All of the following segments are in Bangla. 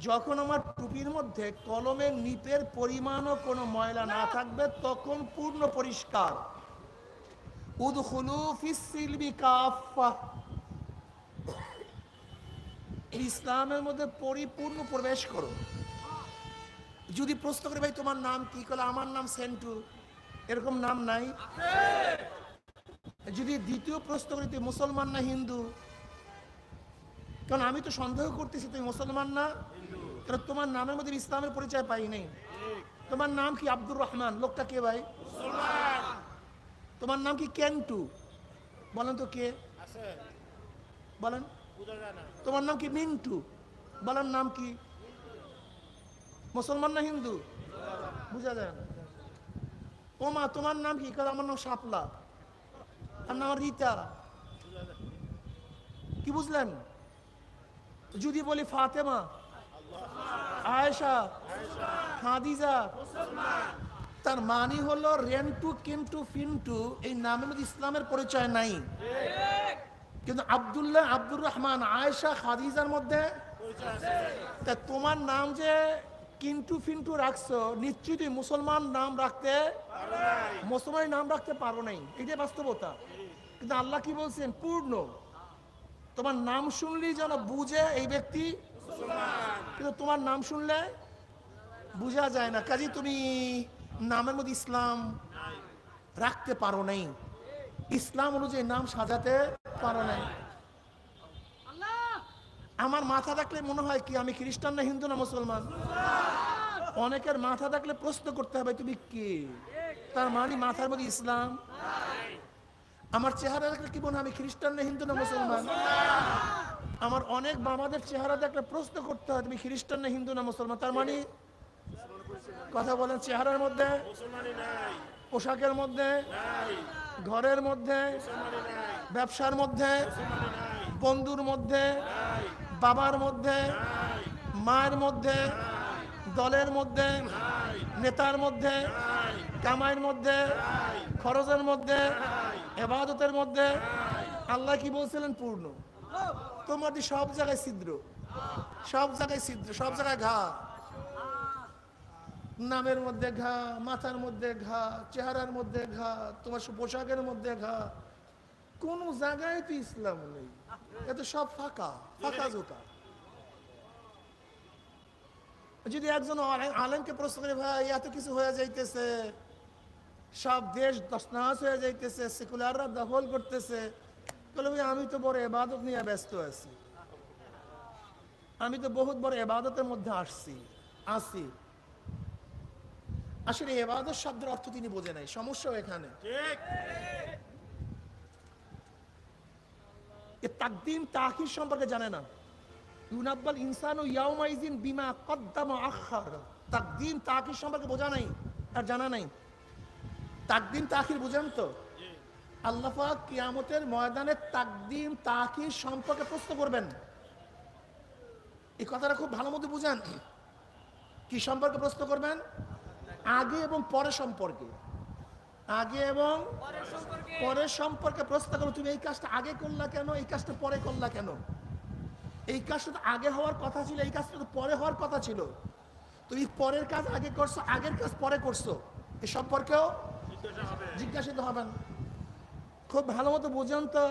যখন আমার টুপির মধ্যে কলমের নিপের পরিমাণও কোনো ময়লা না থাকবে, তখন পূর্ণ পরিষ্কার। ইসলামের মধ্যে পরিপূর্ণ প্রবেশ করো। যদি প্রশ্ন করে, ভাই, তোমার নাম কি? কলে আমার নাম সেন্টু। এরকম নাম নাই। যদি দ্বিতীয় প্রশ্ন করি, তুই মুসলমান না হিন্দু? কারণ আমি তো সন্দেহ করতেছি তুমি মুসলমান না কারণ তোমার নামের মধ্যে ইসলামের পরিচয় পাই নাই। তোমার নাম কি আব্দুর রহমান? লোকটা কে ভাই? তোমার নাম কি কেন্টু? বলেন তো কে? বলেন। তোমার নাম কি মিন্টু? বলেন নাম কি? মুসলমান না হিন্দু? বুঝা যায় না। ও মা তোমার নাম কি? কারণ আমার নাম শাপলা। আর নাম রীতা। কি বুঝলেন? যদি বলি ফাতেমা, আয়েশা, খাদিজা, তার মানে হলো রেন্টু, কিন্টু, ফিন্টু, এই নামের মধ্যে ইসলামের পরিচয় নাই। কিন্তু আব্দুল্লাহ আব্দুর রহমান, আয়েশা, খাদিজার মধ্যে, তা তোমার নাম যে কিন্টু, ফিন্টু রাখছো, নিশ্চয়ই তুমি মুসলমান নাম রাখতে মুসলমান নাম রাখতে পারো নাই। এটাই বাস্তবতা। কিন্তু আল্লাহ কি বলছেন? পূর্ণ। তোমার নাম শুনলেই যেন বুঝে এই ব্যক্তি? কিন্তু তোমার নাম শুনলে বোঝা যায় না। কাজে তুমি নামের মধ্যে ইসলাম রাখতে পারো নাই। ইসলাম অনুযায়ী নাম সাজাতে পারো নাই। আমার মাথা থাকলে মনে হয় কি আমি খ্রিস্টান না হিন্দু না মুসলমান? অনেকের মাথা থাকলে প্রশ্ন করতে হবে তুমি কে? তার মানে মাথার মধ্যে ইসলাম আমার চেহারা দেখলে কি মনে আমি খ্রিস্টান না হিন্দু না মুসলমান? আমার অনেক বাবাদের চেহারা দেখলে প্রশ্ন করতে হয়, তুমি খ্রিস্টান না হিন্দু না মুসলমান? তার মানে কথা বলেন, চেহারার মধ্যে? পোশাকের মধ্যে? ঘরের মধ্যে? ব্যবসার মধ্যে? বন্ধুর মধ্যে? বাবার মধ্যে? মায়ের মধ্যে? দলের মধ্যে? নেতার মধ্যে? কামাইয়ের মধ্যে? খরচের মধ্যে? এবাদতের মধ্যে আল্লাহ কি বলছিলেন? পূর্ণ। তোমাদের সব জায়গায় ছিদ্র। সব জায়গায় ছিদ্র, সব জায়গায় ঘা। নামের মধ্যে ঘা, মাথার মধ্যে ঘা, চেহারার মধ্যে ঘা, তোমার পোশাকের মধ্যে ঘা। কোন জায়গায় তো ইসলাম নেই। এত সব ফাঁকা ফাঁকা জোকা যদি একজন আলে- আলেমকে প্রশ্ন করে, ভাই, এত কিছু হয়ে যাইতেছে সব দেশ দশনাশ হয়ে যাইতেছে সেকুলাররা দখল করতেছে। বলে ভাই আমি তো বড় এবাদত নিয়ে ব্যস্ত আছি। আমি তো বহুত বড় এবাদতের মধ্যে আসছি আসি আসলে এবাদত শব্দের অর্থ তিনি বোঝে নাই সমস্যা এখানে। তাকদিম তাখির সম্পর্কে জানে না। ইউনাব্বাল ইনসানু ইয়াউমাইজিন বিমা কদ্দামা আখার তাকদিম তাখির সম্পর্কে বোঝা নাই আর জানা নাই। তাকদিম তাখির বুঝেন তো? আল্লাহ কিয়ামতের ময়দানে তাকদিম তাখির সম্পর্কে প্রশ্ন করবেন। এই কথাটা খুব ভালো মতো বুঝেন। কি সম্পর্কে প্রশ্ন করবেন? আগে এবং পরে সম্পর্কে। আগে এবং পরের সম্পর্কে। প্রশ্ন করো তুমি এই কাজটা আগে করলা কেন? এই কাজটা পরে করলা কেন? এই কাজটা তো আগে হওয়ার কথা ছিল এই কাজটা তো পরে হওয়ার কথা ছিল। তুমি পরের কাজ আগে করছ আগের কাজ পরে করছ। এ সম্পর্কেও জিজ্ঞাসিত হবেন। খুব ভালো মতো বুঝেন তো।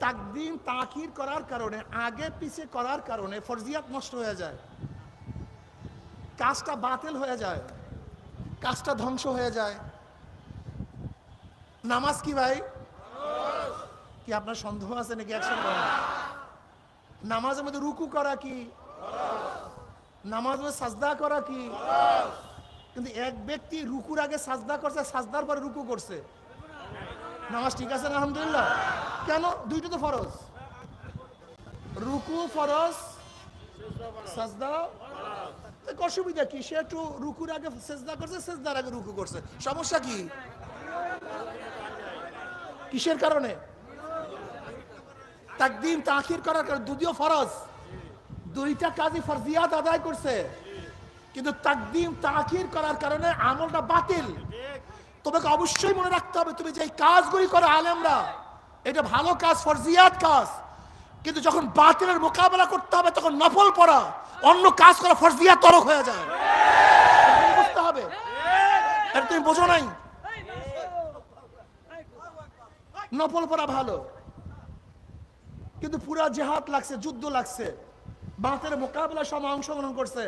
তাকদিম তাকির করার কারণে, আগে পিছে করার কারণে ফরজিয়াত নষ্ট হয়ে যায়। কাজটা বাতিল হয়ে যায়। কাজটা ধ্বংস হয়ে যায়। নামাজ কি ভাই? কি আপনার সন্দেহ আছে নাকি একসাথে নামাজের মধ্যে রুকু করা কি? নামাজ সাজদা করা কি? কিন্তু এক ব্যক্তি রুকুর আগে সাজদা করছে, সাজদার পরে রুকু করছে। নামাজ ঠিক আছে আলহামদুলিল্লাহ? কেন? দুইটা তো ফরজ। রুকু ফরজ, সাজদা অসুবিধা কি? সে একটু রুকুর আগে সেজদা করছে, সেজদার আগে রুকু করছে। সমস্যা কি? কিসের কারণে? তাকদিম, তাখির করার কারণে। ফরজ, দুইটা কাজই ফরজিয়াত আদায় করছে। কিন্তু তাকদিম তাখির করার কারণে আমলটা বাতিল। তোমাকে অবশ্যই মনে রাখতে হবে, তুমি যে কাজগুলি করো আলেমরা, এটা ভালো কাজ, ফরজিয়াত কাজ। কিন্তু যখন বাতিলের মোকাবেলা করতে হবে, তখন নফল পড়া, অন্য কাজ করা ফরজিয়া তরক হয়ে যায়। বুঝতে হবে। তুমি বোঝো নাই? নফল পড়া ভালো। কিন্তু পুরা জেহাদ লাগছে, যুদ্ধ লাগছে। বাতের মোকাবেলা সময় অংশগ্রহণ করছে।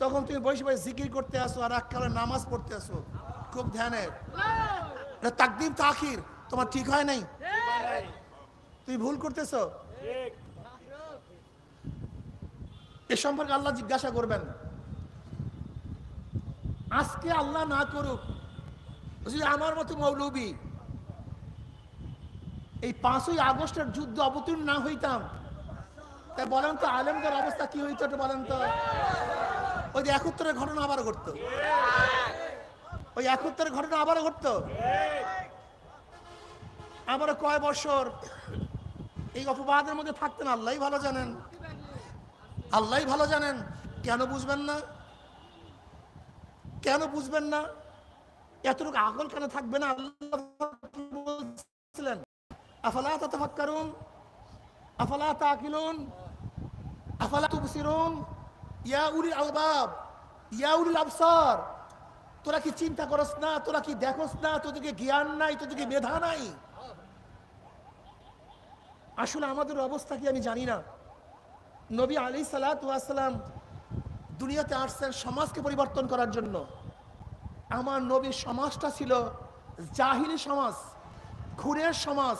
তখন তুমি বসে বসে জিকির করতে আসো আর এককালে নামাজ পড়তে আসো। খুব ধ্যানে এটা তাকদিম তাখির তোমার ঠিক হয় নাই? তুমি ভুল করতেছো? এ সম্পর্কে আল্লাহ জিজ্ঞাসা করবেন। আজকে আল্লাহ না করুক যদি আমার মতো মৌলবী, এই পাঁচই আগস্টের যুদ্ধ অবতীর্ণ না হইতাম। তাই বলেন তো, আলেমদের অবস্থা কি হইতো বলেন তো? ওই যে একত্তরের ঘটনা আবার ঘটতো। ওই একত্তরের ঘটনা আবারও ঘটতো। আবার কয় বছর এই অপবাদের মধ্যে থাকতেন আল্লাহ ভালো জানেন। আল্লাহ ভালো জানেন। কেন বুঝবেন না? কেন বুঝবেন না? এতটুকু আগল কেন থাকবে না? আল্লাহ আফালা তাতাফাক্কারুন? আফালা তাকিলুন? আফালা তুবসিরুন? ইয়া আলবাব, ইয়া উলিল তোরা কি চিন্তা করস না, তোরা কি দেখোস না, তোদেরকে জ্ঞান নাই, তোদেরকে মেধা নাই? আসলে আমাদের অবস্থা কি আমি জানি না। নবী আলী সালাম দুনিয়াতে আসছেন সমাজকে পরিবর্তন করার জন্য। আমার নবীর সমাজটা ছিল জাহিলি সমাজ খুনের সমাজ,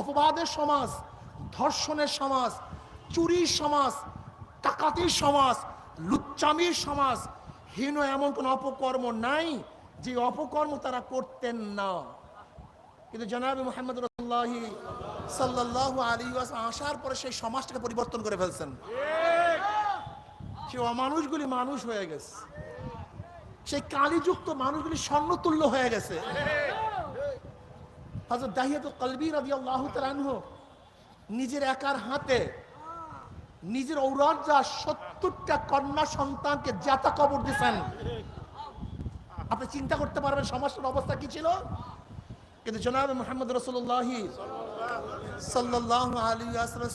অপবাদের সমাজ, ধর্ষণের সমাজ, চুরির সমাজ টাকাতির সমাজ, লুচ্চামির সমাজ, হীন এমন কোন অপকর্ম নাই যে অপকর্ম তারা করতেন না। কিন্তু জনাবি মোহাম্মদ সাল্লাহ আলী আসার পরে সেই সমাজটাকে পরিবর্তন করে ফেলছেন। সে অমানুষগুলি মানুষ হয়ে গেছে। সেই কালিযুক্ত মানুষগুলি স্বর্ণতুল্য হয়ে গেছে। আনহু নিজের একার হাতে নিজের ঔরজা সত্তরটা কন্যা সন্তানকে জাতা কবর দিয়েছেন। আপনি চিন্তা করতে পারবেন সমাজের অবস্থা কি ছিল? কিন্তু জনাব মোহাম্মদ রসুল্লাহি সাল্লাহ আলী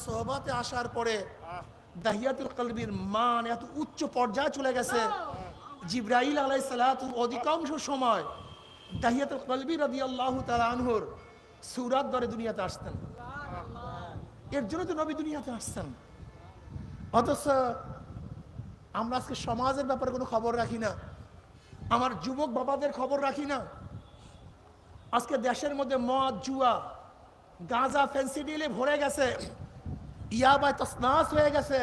সোহবাতে আসার পরে দাহিয়াতুল কলবির মান এত উচ্চ পর্যায়ে চলে গেছে। জিব্রাইল আলাই সালাত অধিকাংশ সময় দাহিয়াতুল কলবি রদি আল্লাহ আনহুর সুরাত দরে দুনিয়াতে আসতেন। এর জন্য তো নবী দুনিয়াতে আসছেন অথচ আমরা আজকে সমাজের ব্যাপারে কোনো খবর রাখি না। আমার যুবক বাবাদের খবর রাখি না। আজকে দেশের মধ্যে মদ, জুয়া, গাঁজা ফেন্সিডিলে ভরে গেছে। ইয়াবায় তসনাস হয়ে গেছে।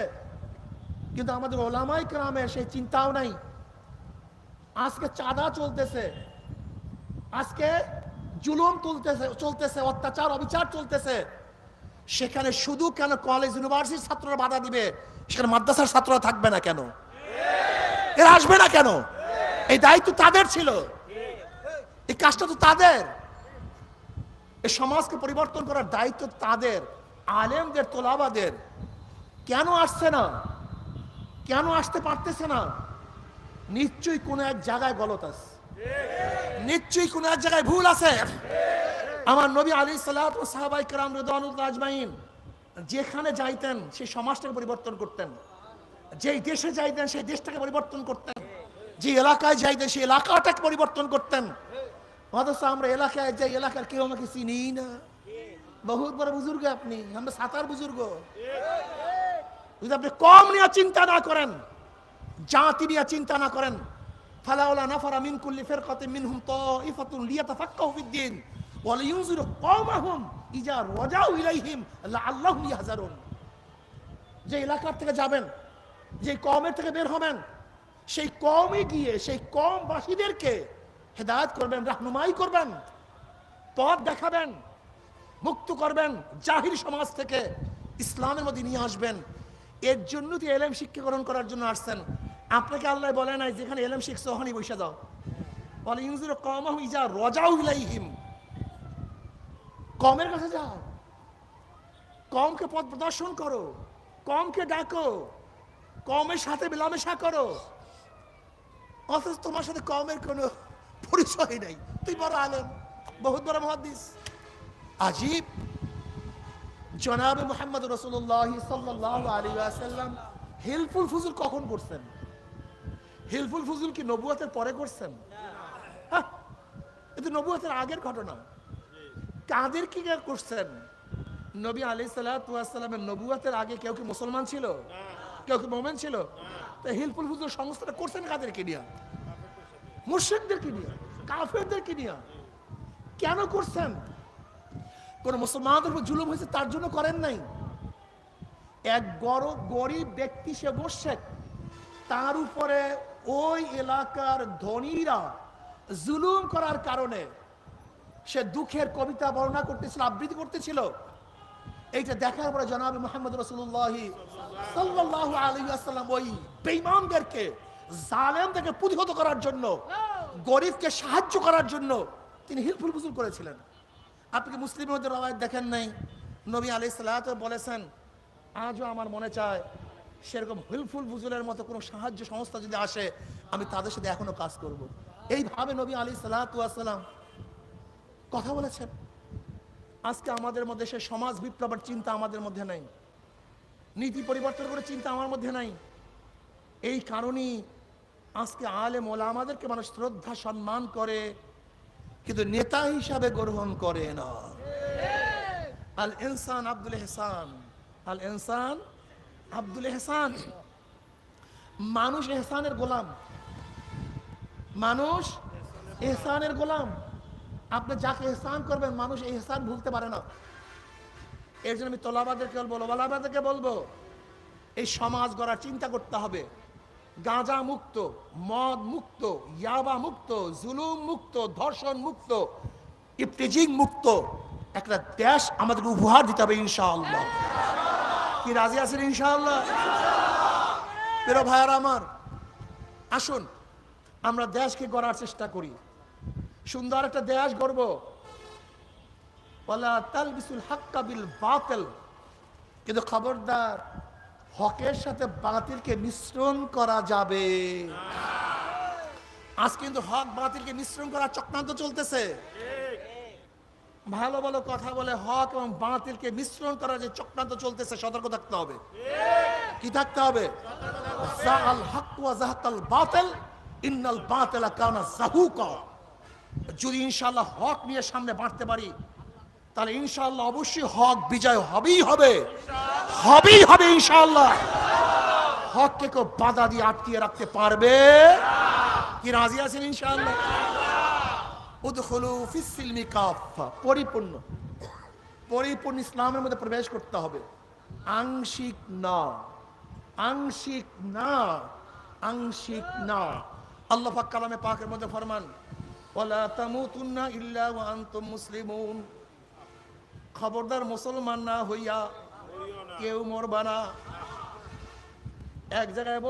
কিন্তু আমাদের ওলামাই গ্রামের সেই চিন্তাও নাই। আজকে চাঁদা চলতেছে। আজকে জুলুম তুলতেছে, চলতেছে, অত্যাচার, অবিচার চলতেছে। সেখানে শুধু কেন কলেজ ইউনিভার্সিটির ছাত্ররা বাধা দিবে? সেখানে মাদ্রাসার ছাত্ররা থাকবে না কেন? এরা আসবে না কেন? এই দায়িত্ব তাদের ছিল। এই কাজটা তো তাদের। এই সমাজকে পরিবর্তন করার দায়িত্ব তাদের। আলেমদের, তোলাবাদের। কেন আসছে না? কেন আসতে পারতেছে না? নিশ্চয়ই কোনো এক জায়গায় গলত আছে। নিশ্চয়ই কোনো এক জায়গায় ভুল আছে। আমার নবী আলী সাল্লাহ সাহাবাই কালাম রেদানুল আজমাইন যেখানে যাইতেন, সেই সমাজটাকে পরিবর্তন করতেন। যেই দেশে যাইতেন, সেই দেশটাকে পরিবর্তন করতেন। যে এলাকায় যাইতেন, সেই এলাকাটাকে পরিবর্তন করতেন। অথচ আমরা এলাকায় যাই, এলাকার কেউ আমাকে চিনি না। বহুত বড় বুজুর্গ আপনি, আমরা সাঁতার বুজুর্গ। যদি আপনি কম নিয়ে চিন্তা না করেন, জাতি নিয়ে চিন্তা না করেন, ফালাউলা নাফারা মিন কুল্লি ফিরকাতিন মিনহুম তাইফাতুন লিয়াতাফাক্কাহু ফিদ-দ্বীন ওয়া লিয়ুনজিরু কওমাহুম ইজা রাজাউ ইলাইহিম লাআল্লাহুম ইয়াহজারুন। যে এলাকার থেকে যাবেন, যে কমের থেকে বের হবেন, সেই কমে গিয়ে, সেই কমবাসীদেরকে হেদায়ত করবেন, রাহনুমাই করবেন, পথ দেখাবেন, মুক্ত করবেন, জাহির সমাজ থেকে ইসলামের মধ্যে নিয়ে আসবেন। এর জন্য তো এলেম শিক্ষাকরণ করার জন্য আসছেন। আপনাকে আল্লাহ বলে নাই, যেখানে এলেম শিখছো, ওখানেই বসে দাও বলে ইউজুর কমাহু ইজা রজাউ ইলাইহিম কমের কাছে যাও। কমকে পথ প্রদর্শন করো। কমকে ডাকো। কমের সাথে মেলামেশা করো। অথচ তোমার সাথে কমের কোনো পরিচয় নাই। তুই বড় আলেম বহুত বড় মহাদিস। আজীব। জনাব মোহাম্মদ রসুল্লাহ সাল্লাহ আলী আসাল্লাম হেলফুল ফুজুল কখন করছেন? হেলফুল ফুজুল কি নবুয়াতের পরে করছেন? হ্যাঁ, এ তো নবুয়াতের আগের ঘটনা। কাদের কি করছেন? নবী আলি সাল্লামের নবুয়াতের আগে কেউ কি মুসলমান ছিল? কেউ কি মোমেন ছিল? তো হিলফুল সংস্থাটা করছেন কাদেরকে নিয়ে? মুর্শিকদেরকে নিয়ে? কাফেরদেরকে নিয়ে? কেন করছেন? কোন মুসলমানদের উপর জুলুম হয়েছে, তার জন্য করেন নাই? এক গর, গরিব ব্যক্তি সে বসছে তার উপরে ওই এলাকার ধনীরা জুলুম করার কারণে সে দুঃখের কবিতা বর্ণনা করতেছিল, আবৃত্তি করতেছিল। এইটা দেখার পরে জনাব মোহাম্মদ রসুল্লাহ সাল্লাহ আলী ওই বেইমানদেরকে জালেমদেরকে প্রতিহত করার জন্য, গরিবকে সাহায্য করার জন্য তিনি হিলফুল ফুজুল করেছিলেন। আপনি কি মুসলিমের মধ্যে রবায়ত দেখেন নাই? নবী আলি সাল্লাহ বলেছেন, আজও আমার মনে চায় সেরকম হিলফুল ফুজুলের মতো কোনো সাহায্য সংস্থা যদি আসে, আমি তাদের সাথে এখনও কাজ করব। এইভাবে নবী আলী সাল্লাহাম কথা বলেছেন। আজকে আমাদের মধ্যে সে সমাজ বিপ্লবের চিন্তা আমাদের মধ্যে নাই। নীতি পরিবর্তন করে চিন্তা আমার মধ্যে নাই। এই কারণেই আজকে আলে মোলা আমাদেরকে মানুষ শ্রদ্ধা, সম্মান করে, কিন্তু নেতা হিসাবে গ্রহণ করে না। আল ইনসান আব্দুল এহসান, আল ইনসান আব্দুল এহসান। মানুষ এহসানের গোলাম। মানুষ এহসানের গোলাম। আপনি যাকে এহসান করবেন, মানুষ এই এহসান ভুলতে পারে না। এর জন্য আমি তোলাবাদেরকে বলব ওলাবাদেরকে বলব, এই সমাজ গড়ার চিন্তা করতে হবে। গাঁজা মুক্ত, মদ মুক্ত, ইয়াবা মুক্ত, জুলুম মুক্ত, ধর্ষণ মুক্ত, ইফতিজিং মুক্ত, একটা দেশ আমাদেরকে উপহার দিতে হবে ইনশাআল্লাহ। কি রাজি আছেন ইনশাআল্লাহ? প্রিয় ভাইয়ার আমার, আসুন, আমরা দেশকে গড়ার চেষ্টা করি। সুন্দর একটা দেশ বাতিল। কিন্তু খবরদার, হকের সাথে বাতিলকে মিশ্রণ করা যাবে। আজ কিন্তু হক বাতিলকে মিশ্রণ করার চক্রান্ত চলতেছে। ভালো ভালো কথা বলে হক এবং বাতিলকে মিশ্রণ করা যে চক্রান্ত চলতেছে, সতর্ক থাকতে হবে। কি থাকতে হবে? জাআল হক ওয়া জাহাকাল বাতিল, ইন্নাল বাতিলা কানা জাহুকা। যদি ইনশাআল্লাহ হক নিয়ে সামনে বাড়তে পারি, তাহলে ইনশাআল্লাহ অবশ্যই হক বিজয় হবেই হবে। হবেই হবে ইনশাআল্লাহ। হককে কেউ বাধা দিয়ে আটকিয়ে রাখতে পারবে? কি রাজি আছেন কাফা পরিপূর্ণ। পরিপূর্ণ ইসলামের মধ্যে প্রবেশ করতে হবে। আংশিক না। আংশিক না। আংশিক না। আল্লাহ পাক কালামে পাকের মধ্যে ফরমান তামুতুন্না খবরদার মুসলমান না হইয়া কেউ মরবা না। এক জায়গায়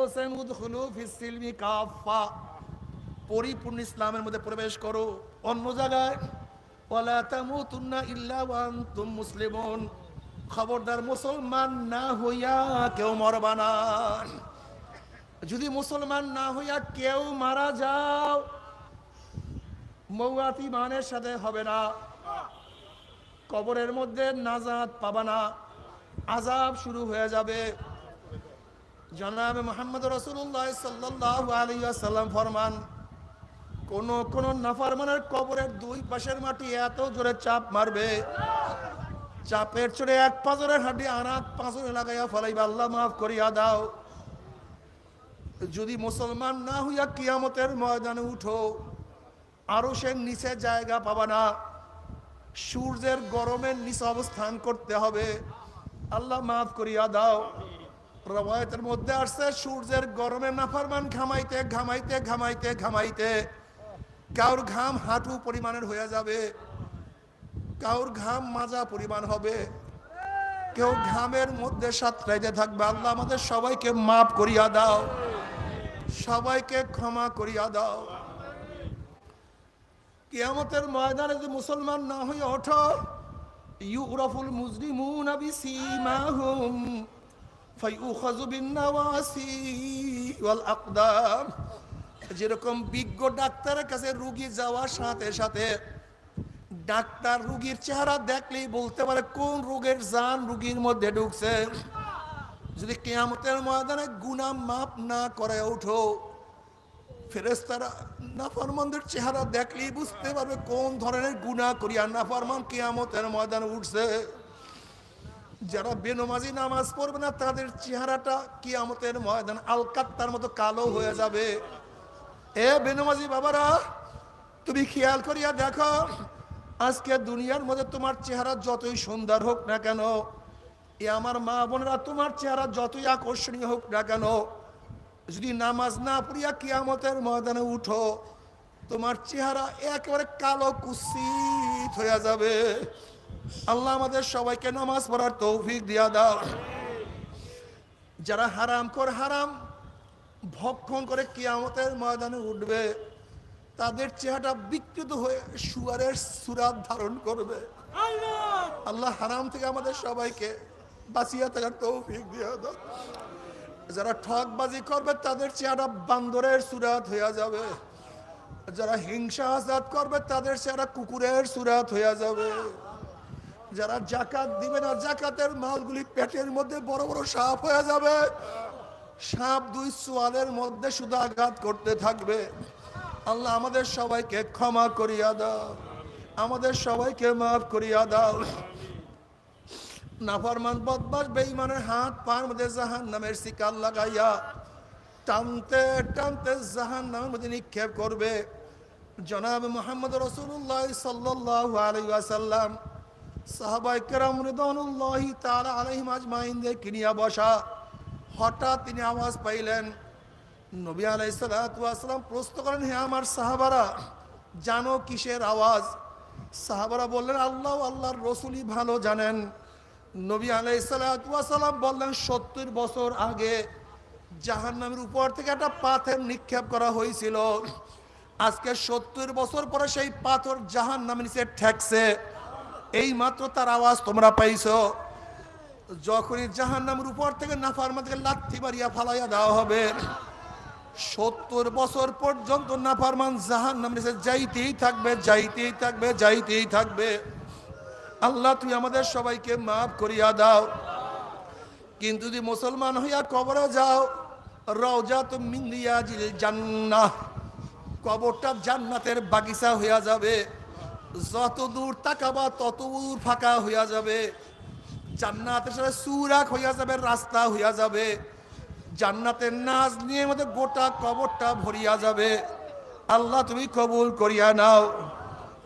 পরিপূর্ণ ইসলামের মধ্যে প্রবেশ করো। অন্য জায়গায়, ওয়ালা তামুতুন্না খবরদার মুসলমান না হইয়া কেউ মরবা না। যদি মুসলমান না হইয়া কেউ মারা যাও মৌয়াতি মানের সাথে হবে না। কবরের মধ্যে নাজাত পাবা না। আজাব শুরু হয়ে যাবে। জনাবে মোহাম্মদ রসুল্লাহ সাল্লাহ আলিয়াল্লাম ফরমান, কোন কোন নাফারমানের কবরের দুই পাশের মাটি এত জোরে চাপ মারবে, চাপের চড়ে এক পাঁচরের হাড্ডি আর এক পাঁচরে লাগাইয়া ফলাইবা। আল্লাহ মাফ করিয়া দাও। যদি মুসলমান না হইয়া কিয়ামতের ময়দানে উঠো আরও সে নিচে জায়গা পাবা না। সূর্যের গরমের নিচে অবস্থান করতে হবে। আল্লাহ মাফ করিয়া দাও। রবায়তের মধ্যে আসছে, সূর্যের গরমে নাফারমান ঘামাইতে ঘামাইতে ঘামাইতে ঘামাইতে। কাউর ঘাম হাঁটু পরিমাণের হয়ে যাবে। কাউর ঘাম মাজা পরিমাণ হবে। কেউ ঘামের মধ্যে সাঁতরাইতে থাকবে। আল্লাহ আমাদের সবাইকে মাফ করিয়া দাও। সবাইকে ক্ষমা করিয়া দাও। কিয়ামতের ময়দানে যদি মুসলমান না হয়ে ওঠো, ইউরফুল মুজরিমুন বিসীমাহুম ফায়ুখাযু বিন-নাওয়াসি ওয়াল আকদাম যেরকম বিজ্ঞ ডাক্তারের কাছে রোগী যাওয়ার সাথে সাথে ডাক্তার রুগীর চেহারা দেখলেই বলতে পারে, কোন রোগের জান রুগীর মধ্যে ঢুকছে? যদি কেয়ামতের ময়দানে গুনা মাপ না করে ওঠো ফেরেস্তারা নাফরমানদের চেহারা দেখলেই বুঝতে পারবে কোন ধরনের গুনাহ করিয়া নাফরমান কেয়ামতের ময়দানে উঠছে। যারা বেনমাজি নামাজ পড়বে না, তাদের চেহারাটা কিয়ামতের ময়দান আলকাত্তার মতো কালো হয়ে যাবে। এ বেনমাজি বাবারা, তুমি খেয়াল করিয়া দেখো, আজকে দুনিয়ার মধ্যে তোমার চেহারা যতই সুন্দর হোক না কেন, এ আমার মা বোনেরা তোমার চেহারা যতই আকর্ষণীয় হোক না কেন যদি নামাজ না পড়িয়া কিয়ামতের ময়দানে উঠো তোমার চেহারা একেবারে কালো কুসিত হয়ে যাবে। আল্লাহ আমাদের সবাইকে নামাজ পড়ার তৌফিক দিয়া দাও। যারা হারাম কর হারাম ভক্ষণ করে কিয়ামতের ময়দানে উঠবে তাদের চেহারাটা বিকৃত হয়ে সুয়ারের সুরাত ধারণ করবে। আল্লাহ হারাম থেকে আমাদের সবাইকে বাঁচিয়ে থাকার তৌফিক দিয়া দাও। যারা ঠকবাজি করবে, তাদের চেহারা বান্দরের সুরাত হইয়া যাবে। যারা হিংসা আজাদ করবে, তাদের চেহারা কুকুরের সুরাত হইয়া যাবে। যারা জাকাত দিবে না, জাকাতের মালগুলি পেটের মধ্যে বড় বড় সাপ হয়ে যাবে। সাপ দুই সোয়ালের মধ্যে শুধু আঘাত করতে থাকবে। আল্লাহ আমাদের সবাইকে ক্ষমা করিয়া দাও। আমাদের সবাইকে মাফ করিয়া দাও। নাফরমান বদমাস বেঈমানের হাত পার মধ্যে জাহান নামের শিকার লাগাইয়া টানতে টানতে জাহান নামের মধ্যে নিক্ষেপ করবে। জনাব মোহাম্মদ রসুল্লাহ সাল্লাহ আলাইসাল্লাম সাহাবাই কেরাম রিদনুল্লাহি তাআলা আলাইহিম আজমাইনদের কিনিয়া বসা। হঠাৎ তিনি আওয়াজ পাইলেন, নবী আলাইহিস সালাতু ওয়াসালাম প্রশ্ন করেন, হে আমার সাহাবারা, জানো কিসের আওয়াজ? সাহাবারা বললেন, আল্লাহ, আল্লাহর রসুলই ভালো জানেন। নবী আলাইহিস সালাতু বললেন, সত্তর বছর আগে জাহান্নামের উপর থেকে একটা পাথর নিক্ষেপ করা হয়েছিল। আজকে সত্তর বছর পরে সেই পাথর জাহান্নামের নিচে ঠেকছে। এই মাত্র তার আওয়াজ তোমরা পাইছো। যখনই জাহান নামের উপর থেকে নাফার মাঝে লাথি মারিয়া ফালাইয়া দেওয়া হবে, সত্তর বছর পর্যন্ত নাফারমান জাহান নামের নিচে যাইতেই থাকবে যাইতেই থাকবে যাইতেই থাকবে। আল্লাহ, তুমি আমাদের সবাইকে মাফ করিয়া দাও। কিন্তু যদি মুসলমান হইয়া কবরে যাও রওজা তো মিন্দিয়া জান্নাহ। কবরটা জান্নাতের বাগিচা হইয়া যাবে। যত দূর তাকাবা, তত দূর ফাঁকা হইয়া যাবে। জান্নাতের সাথে সুরাক হইয়া যাবে, রাস্তা হইয়া যাবে। জান্নাতের নাচ নিয়ে মধ্যে গোটা কবরটা ভরিয়া যাবে। আল্লাহ, তুমি কবুল করিয়া নাও।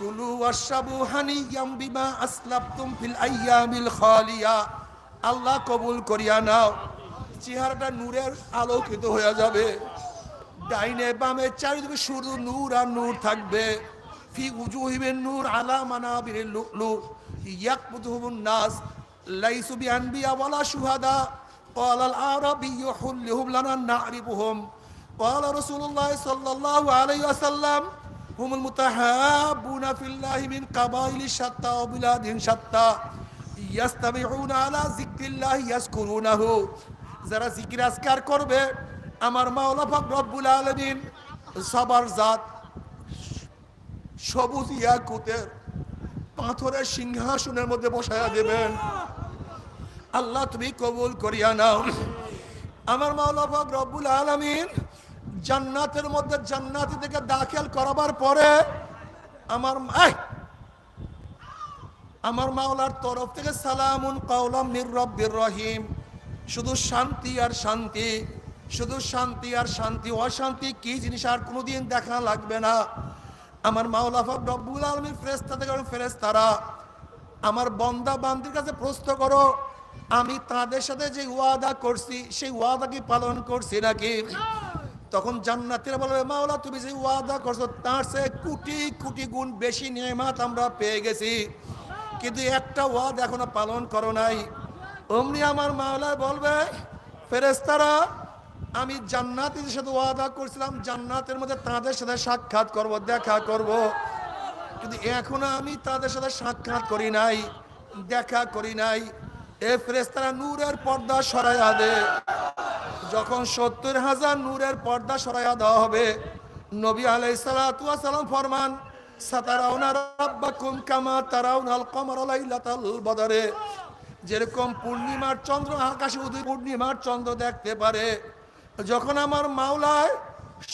كلوا واشربوا هنيا بما أسلفتم في الأيام الخالية আল্লাহ কবুল করিয়া নাও চেহারাটা নূরের আলোকিত হয়ে যাবে ডাইনে বামে চারিদিকে শুধু নূর আর নূর থাকবে ফি উজুহিবেন নূর আলা মানাবির লুকলু ইয়াকবুতুহুমুন নাস লাইসু বিআনবিয়া ওয়ালা শুহাদা قال العربي حلهم لنا نعرفهم قال رسول الله صلى الله عليه وسلم হুমুল মুতাহাবুনা ফিল্লাহি মিন কাবাইলি সাত্তা ও বিলাদিন সাত্তা ইয়াস্তামিউনা আলা যিকরিল্লাহি ইয়াসকুরুনাহু যারা জিকির করবে, আমার মাওলা পাক রব্বুল আলামিন সবার জাত সবুজ ইয়াকুতের পাথরের সিংহাসনের মধ্যে বসায়া দেবেন। আল্লাহ তুমি কবুল করিয়া নাও। আমার মাওলা পাক রব্বুল আলামিন জান্নাতের মধ্যে জান্নাতি থেকে দাখিল করাবার পরে আমার! আমার মাওলার তরফ থেকে সালামুন কাউলাম মির রব্বির রহিম। শুধু শান্তি আর শান্তি, শুধু শান্তি আর শান্তি, অশান্তি কি জিনিস আর কোনোদিন দেখা লাগবে না। আমার মাওলা পাক রব্বুল আলমী ফেরেস্তা থেকে ফেরেস্তারা আমার বন্দা বান্দির কাছে প্রশ্ন করো, আমি তাদের সাথে যে ওয়াদা করছি, সেই ওয়াদা কি পালন করছি নাকি? তখন জান্নাতের বলবে মাওলা, তুমি যে ওয়াদা করছ, তার সে কোটি কোটি গুণ বেশি নিয়ামত আমরা পেয়ে গেছি। কিন্তু একটা ওয়াদ এখনও পালন করো নাই। অমনি আমার মাওলা বলবে ফেরেস্তারা আমি জান্নাতের সাথে ওয়াদা করছিলাম, জান্নাতের মধ্যে তাদের সাথে সাক্ষাৎ করব, দেখা করব। কিন্তু এখনও আমি তাদের সাথে সাক্ষাৎ করি নাই, দেখা করি নাই। এ ফেরেস্তারা নূরের পর্দা সরাইয়া দে। যখন সত্তর হাজার নূরের পর্দা সরাইয়া দেওয়া হবে, নবী আলাই সালাম ফরমান যেরকম পূর্ণিমার চন্দ্র আকাশে উদয় পূর্ণিমার চন্দ্র দেখতে পারে। যখন আমার মাওলায়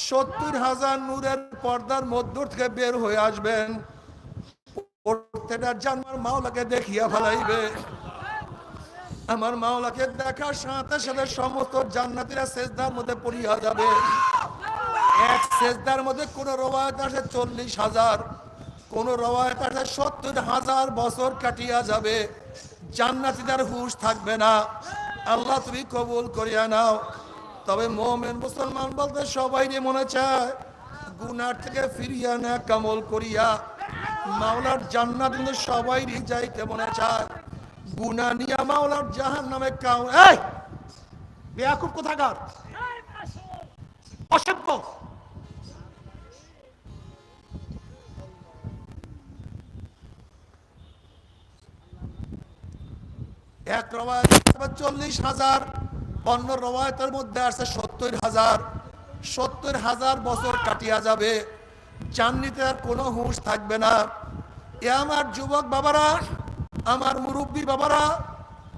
সত্তর হাজার নূরের পর্দার মধ্য থেকে বের হয়ে আসবেন, প্রত্যেকটা জানমার মাওলাকে দেখিয়া ফেলাইবে। আমার মাওলাকে দেখার সাথে সাথে সমস্ত জান্নাতীরা সেজদার মধ্যে পড়িয়া যাবে। এক সেজদার মধ্যে কোন রবায়ত আছে চল্লিশ হাজার, কোন রবায়ত আছে সত্তর হাজার বছর কাটিয়া যাবে। জান্নাতীদের হুশ থাকবে না। আল্লাহ তুমি কবুল করিয়া নাও। তবে মোমেন মুসলমান বলতে সবাই মনে চায়, গুনার থেকে ফিরিয়া না কামল করিয়া মাওলার জান্নাত সবাই যাইতে মনে চায়। গুনা নিয়া মাওলার জাহান নামে এই, বেয়াকুব কোথাকার? অসভ্য। এক রবায়ত চল্লিশ হাজার, অন্য রবায়তের মধ্যে আছে সত্তর হাজার। সত্তর হাজার বছর কাটিয়া যাবে। জান্নিতে আর কোনো হুঁশ থাকবে না। এ আমার যুবক বাবারা আমার মুরব্বী বাবারা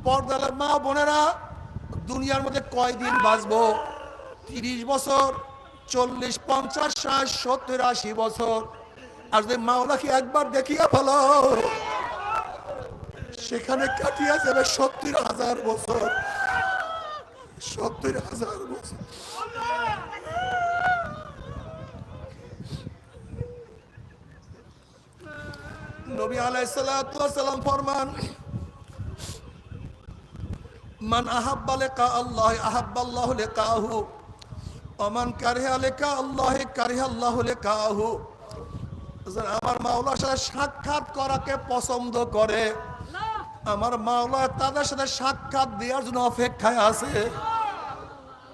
পর্দালের মা বোনেরা, দুনিয়ার মধ্যে কয়দিন বাঁচবো? তিরিশ বছর, চল্লিশ, পঞ্চাশ, ষাট, সত্তর, আশি বছর। আর যদি মাওলাকে একবার দেখিয়া ফেলো, সেখানে কাটিয়া যাবে সত্তর হাজার বছর। সত্তর হাজার বছর। নবী আলাইসালাম ফরমান, মান আহাব্বা লেকা আল্লাহ আহাব্বাল্লাহ অমান কারিহা লেকা আল্লাহ আমার মাওলার সাথে সাক্ষাৎ করাকে পছন্দ করে। আমার মাওলা তাদের সাথে সাক্ষাৎ দেওয়ার জন্য অপেক্ষায় আছে।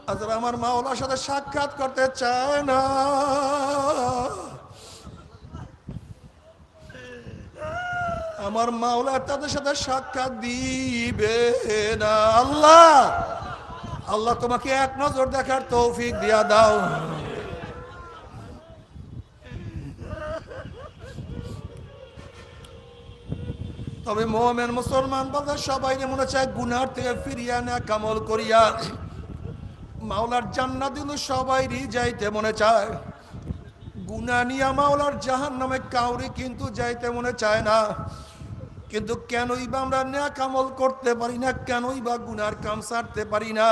আচ্ছা আমার মাওলার সাথে সাক্ষাৎ করতে চায় না। আমার মাওলা তাদের সাথে সাক্ষাৎ দিবে না। আল্লাহ আল্লাহ তোমাকে এক নজর দেখার তৌফিক দিয়া দাও। তবে মোহামেন মুসলমান বলতে সবাই মনে চায় গুনার থেকে ফিরিয়া না কামল করিয়া। মাওলার জান্নাত কিন্তু সবাই যাইতে মনে চায়। গুনা নিয়া মাওলার জাহান নামে কাউরি কিন্তু যাইতে মনে চায় না। কিন্তু কেনই বা আমরা ন্যা কামল করতে পারি না, কেনই বা গুনার কাম সারতে পারি না?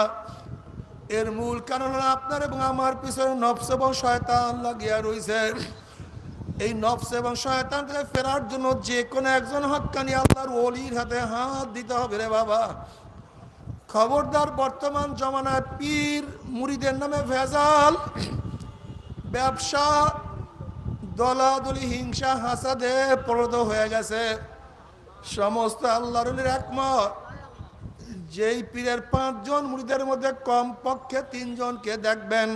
এর মূল কারণ হলো আপনার এবং আমার পিছনে নফস এবং শয়তান লাগিয়া রয়েছে এই নফস এবং শয়তান থেকে ফেরার জন্য যে কোনো একজন হক্কানি আল্লাহর ওলির হাতে হাত দিতে হবে রে বাবা। খবরদার বর্তমান জমানায় পীর মুড়িদের নামে ভেজাল, ব্যবসা, দলাদলি, হিংসা, হাসাদে পরদ হয়ে গেছে। সমস্ত আল্লাহর একমত। যেই পীরের পাঁচজন মুড়িদের মধ্যে কম পক্ষে তিনজনকে দেখবেন।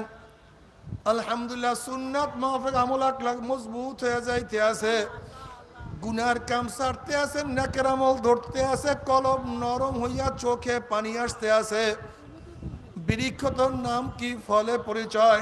আলহামদুলিল্লাহ সুন্নাত মাহফিক আমল আকলাক মজবুত হয়ে যাইতে আছে। গুনার কাম সারতে আছে, নেকের আমল ধরতে আছে, কলম নরম হইয়া চোখে পানি আসতে আছে। বৃক্ষতর নাম কি? ফলে পরিচয়।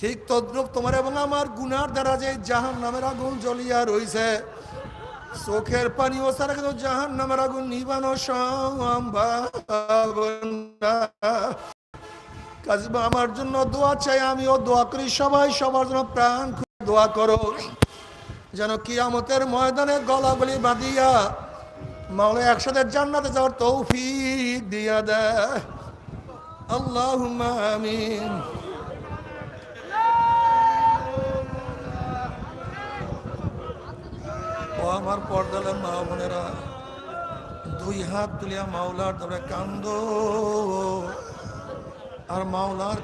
ঠিক তদ্রুপ তোমার এবং আমার গুনার দ্বারা যে জাহান নামের আগুন জ্বলিয়া রইছে, চোখের পানি ও সারা কিন্তু জাহান নামের আগুন নিবানো আমার জন্য দোয়া চাই, আমিও দোয়া করি, সবাই সবার জন্য প্রাণ দোয়া করো। যেন কিয়ামতের ময়দানে গলাগলি বাঁধিয়া মাওলা একসাথে জান্নাতে যাওয়ার তৌফিক দিয়া দেয়। আল্লাহ আমিন। আমার পর্দালের মা বোনেরা দুই হাত তুলিয়া মাওলার ধরে কান্দ। আর মাওলার